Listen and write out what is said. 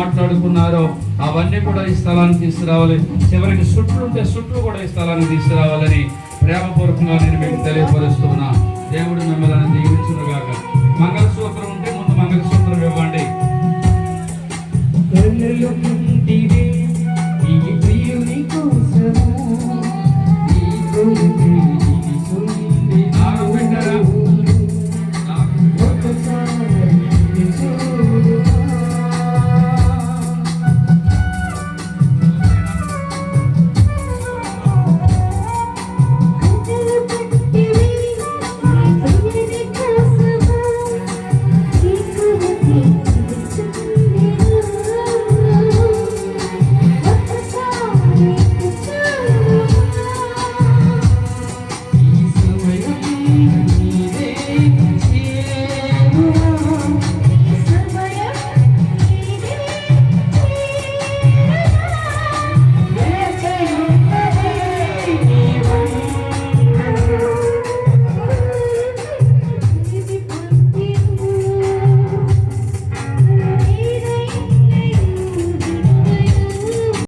మాట్లాడుకున్నారో అవన్నీ కూడా ఈ స్థలానికి తీసుకురావాలి. చివరికి సుట్లు ఉంటే సుట్లు కూడా ఈ స్థలానికి తీసుకురావాలని ప్రేమపూర్వకంగా నేను మీకు తెలియపరుస్తున్నా. దేవుడు మిమ్మల్ని దీవించునుగాక. మంగళసూత్రం ఉంటే ముందు మంగళసూత్రం ఇవ్వండి.